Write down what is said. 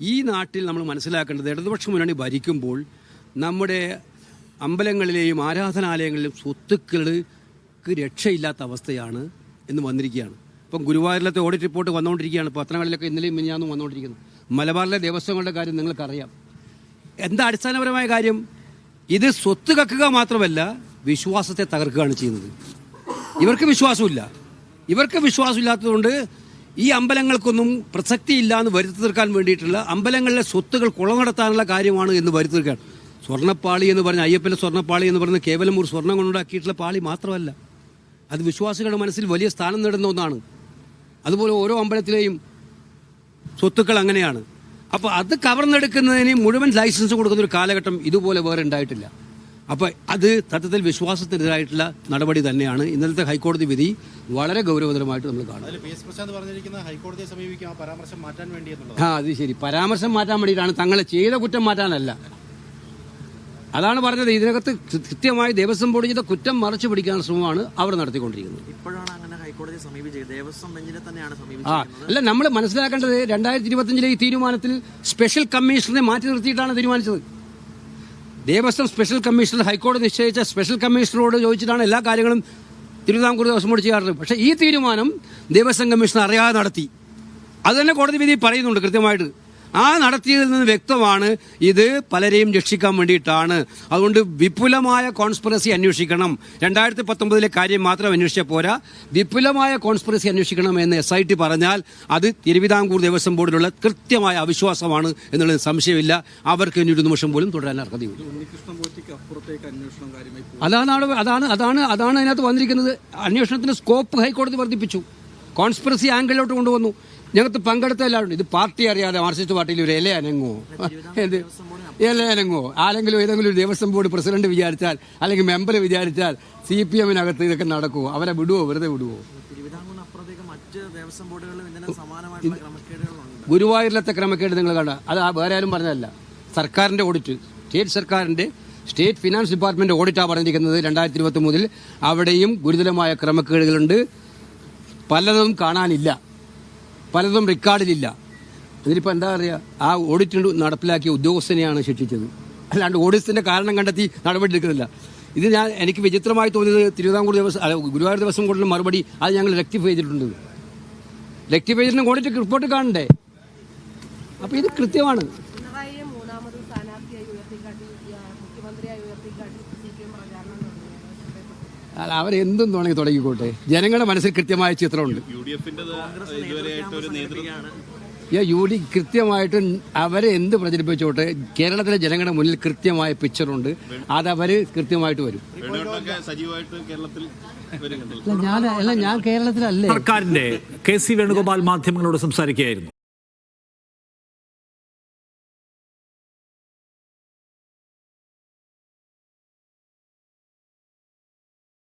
ഈ നാട്ടിൽ നമ്മൾ മനസ്സിലാക്കേണ്ടത് ഇടതുപക്ഷ മുന്നണി ഭരിക്കുമ്പോൾ നമ്മുടെ അമ്പലങ്ങളിലെയും ആരാധനാലയങ്ങളിലെയും സ്വത്തുക്കൾക്ക് രക്ഷയില്ലാത്ത അവസ്ഥയാണ് എന്ന് വന്നിരിക്കുകയാണ്. ഇപ്പം ഗുരുവായൂരിലത്തെ ഓഡിറ്റ് റിപ്പോർട്ട് വന്നുകൊണ്ടിരിക്കുകയാണ്. പത്രങ്ങളിലൊക്കെ ഇന്നലെയും മിനിഞ്ഞാന്നും വന്നുകൊണ്ടിരിക്കുന്നത് മലബാറിലെ ദേവസ്വങ്ങളുടെ കാര്യം നിങ്ങൾക്കറിയാം. എന്താ അടിസ്ഥാനപരമായ കാര്യം? ഇത് സ്വത്ത് കക്കുക മാത്രമല്ല വിശ്വാസത്തെ തകർക്കുകയാണ് ചെയ്യുന്നത്. ഇവർക്ക് വിശ്വാസമില്ല. ഇവർക്ക് വിശ്വാസമില്ലാത്തതുകൊണ്ട് ഈ അമ്പലങ്ങൾക്കൊന്നും പ്രസക്തിയില്ല എന്ന് വരുത്തി തീർക്കാൻ വേണ്ടിയിട്ടുള്ള അമ്പലങ്ങളിലെ സ്വത്തുകൾ കുളം നടത്താനുള്ള കാര്യമാണ് എന്ന് വരുത്തി തീർക്കാൻ. സ്വർണപ്പാളി എന്ന് പറഞ്ഞ അയ്യപ്പന്റെ സ്വർണപ്പാളി എന്ന് പറയുന്നത് കേവലം ഒരു സ്വർണം കൊണ്ടുണ്ടാക്കിയിട്ടുള്ള പാളി മാത്രമല്ല. അത് വിശ്വാസികളുടെ മനസ്സിൽ വലിയ സ്ഥാനം നേടുന്ന ഒന്നാണ്. അതുപോലെ ഓരോ അമ്പലത്തിലെയും സ്വത്തുക്കൾ അങ്ങനെയാണ്. അപ്പോൾ അത് കവർന്നെടുക്കുന്നതിന് മുഴുവൻ ലൈസൻസ് കൊടുക്കുന്ന ഒരു കാലഘട്ടം ഇതുപോലെ വേറെ ഉണ്ടായിട്ടില്ല. അപ്പോൾ അത് തത്വത്തിൽ വിശ്വാസത്തിനെതിരായിട്ടുള്ള നടപടി തന്നെയാണ് ഇന്നലത്തെ ഹൈക്കോടതി വിധി വളരെ ഗൗരവതരമായിട്ട് നമ്മൾ കാണും അതിൽ പി പ്രശാന്ത് പറഞ്ഞിരിക്കുന്ന ഹൈക്കോടതിയെ സമീപിക്കും ആ പരാമർശം മാറ്റാൻ വേണ്ടി എന്നുള്ളത്. ആ അത് ശരി. പരാമർശം മാറ്റാൻ വേണ്ടിയിട്ടാണ് തങ്ങളെ ചെയ്ത കുറ്റം മാറ്റാനല്ല. അതാണ് പറഞ്ഞത്. ഇതിനകത്ത് കൃത്യമായി ദേവസ്വം ബോർഡ് ചെയ്ത കുറ്റം മറച്ചു പിടിക്കാൻ ശ്രമമാണ് അവർ നടത്തിക്കൊണ്ടിരിക്കുന്നത്. ഇപ്പോഴാണ് അങ്ങനെ ഹൈക്കോടതിയെ സമീപിച്ചത്. ദേവസ്വം ബെഞ്ചിനെ തന്നെയാണ് അല്ല നമ്മൾ മനസ്സിലാക്കേണ്ടത് രണ്ടായിരത്തി ഇരുപത്തിയഞ്ചിലെ ഈ തീരുമാനത്തിൽ സ്പെഷ്യൽ കമ്മീഷണറെ മാറ്റി നിർത്തിയിട്ടാണ് തീരുമാനിച്ചത്. ദേവസ്വം സ്പെഷ്യൽ കമ്മീഷണർ ഹൈക്കോടതി നിശ്ചയിച്ച സ്പെഷ്യൽ കമ്മീഷണറോട് ചോദിച്ചിട്ടാണ് എല്ലാ കാര്യങ്ങളും തിരുവിതാംകൂർ ദേവസ്വം ബോർഡ് ചെയ്യാറുള്ളത്. പക്ഷേ ഈ തീരുമാനം ദേവസ്വം കമ്മീഷണർ അറിയാതെ നടത്തി. അത് തന്നെ കോടതി വിധി പറയുന്നുണ്ട് കൃത്യമായിട്ട്. ആ നടത്തിയതിൽ നിന്ന് വ്യക്തമാണ് ഇത് പലരെയും രക്ഷിക്കാൻ വേണ്ടിയിട്ടാണ്. അതുകൊണ്ട് വിപുലമായ കോൺസ്പിറസി അന്വേഷിക്കണം. രണ്ടായിരത്തി പത്തൊമ്പതിലെ കാര്യം മാത്രം അന്വേഷിച്ചാൽ പോരാ. വിപുലമായ കോൺസ്പിറസി അന്വേഷിക്കണം എന്ന് എസ് ഐ ടി പറഞ്ഞാൽ അത് തിരുവിതാംകൂർ ദേവസ്വം ബോർഡിലുള്ള കൃത്യമായ അവിശ്വാസമാണ് എന്നുള്ളത് സംശയമില്ല. അവർക്ക് ഇനി ഒരു നിമിഷം പോലും തുടരാൻ അർഹതയുണ്ട് അതാണ് അതാണ് അതാണ് അതാണ് അതിനകത്ത് വന്നിരിക്കുന്നത്. അന്വേഷണത്തിന്റെ സ്കോപ്പ് ഹൈക്കോടതി വർദ്ധിപ്പിച്ചു. കോൺസ്പിറസി ആംഗിളിലോട്ട് കൊണ്ടുവന്നു. ഞങ്ങൾക്ക് പങ്കെടുത്ത എല്ലാവരും ഇത് പാർട്ടി അറിയാതെ മാർക്സിസ്റ്റ് പാർട്ടിയിൽ ഒരു ഇല അനങ്ങോ എന്ത്? ഇല അനങ്ങോ ആരെങ്കിലും ഏതെങ്കിലും ഒരു ദേവസ്വം ബോർഡ് പ്രസിഡന്റ് വിചാരിച്ചാൽ അല്ലെങ്കിൽ മെമ്പർ വിചാരിച്ചാൽ സി പി എമ്മിനകത്ത് ഇതൊക്കെ നടക്കുമോ അവരെ വിടുവോ? വെറുതെ വിടുവോ? ഗുരുവായൂരിലത്തെ ക്രമക്കേട് നിങ്ങൾ കണ്ട. അത് ആ വേറെ ആരും പറഞ്ഞതല്ല. സർക്കാരിന്റെ ഓഡിറ്റ്. സ്റ്റേറ്റ് സർക്കാരിന്റെ സ്റ്റേറ്റ് ഫിനാൻസ് ഡിപ്പാർട്ട്മെന്റ് ഓഡിറ്റാണ് പറഞ്ഞിരിക്കുന്നത് രണ്ടായിരത്തി ഇരുപത്തി മൂന്നിൽ അവിടെയും ഗുരുതരമായ ക്രമക്കേടുകളുണ്ട്. പലതും കാണാനില്ല. പലതും റെക്കോർഡിലില്ല. ഇതിലിപ്പോൾ എന്താ പറയുക ആ ഓഡിറ്റ് നടപ്പിലാക്കിയ ഉദ്യോഗസ്ഥനെയാണ് ശിക്ഷിച്ചത്. അല്ലാണ്ട് ഓഡിറ്റിന്റെ കാരണം കണ്ടെത്തി നടപടി എടുക്കുന്നില്ല ഇത് ഞാൻ എനിക്ക് വിചിത്രമായി തോന്നിയത് തിരുവിതാംകൂർ ദിവസം ഗുരുവായൂർ ദിവസം കൊണ്ടുള്ള മറുപടി അത് ഞങ്ങൾ റെക്ടിഫൈ ചെയ്തിട്ടുണ്ട്. റെക്ടിഫൈ ചെയ്തിട്ട് ഓഡിറ്റ് റിപ്പോർട്ട് കാണണ്ടേ? അപ്പോൾ ഇത് കൃത്യമാണ്. മുഖ്യമന്ത്രിയായി ഉയർത്തിക്കാട്ടി അല്ല, അവരെന്തും തുടങ്ങി തുടങ്ങിക്കോട്ടെ. ജനങ്ങളുടെ മനസ്സിൽ കൃത്യമായ ചിത്രമുണ്ട്. യു ഡി കൃത്യമായിട്ട് അവരെ എന്ത് പ്രചരിപ്പിച്ചോട്ടെ കേരളത്തിലെ ജനങ്ങളുടെ മുന്നിൽ കൃത്യമായ പിക്ചറുണ്ട്. അതവര് കൃത്യമായിട്ട് വരും. ഞാൻ അല്ല ഞാൻ കേരളത്തിലല്ലേ? സർക്കാരിന്റെ കെ സി വേണുഗോപാൽ മാധ്യമങ്ങളോട് സംസാരിക്കുകയായിരുന്നു.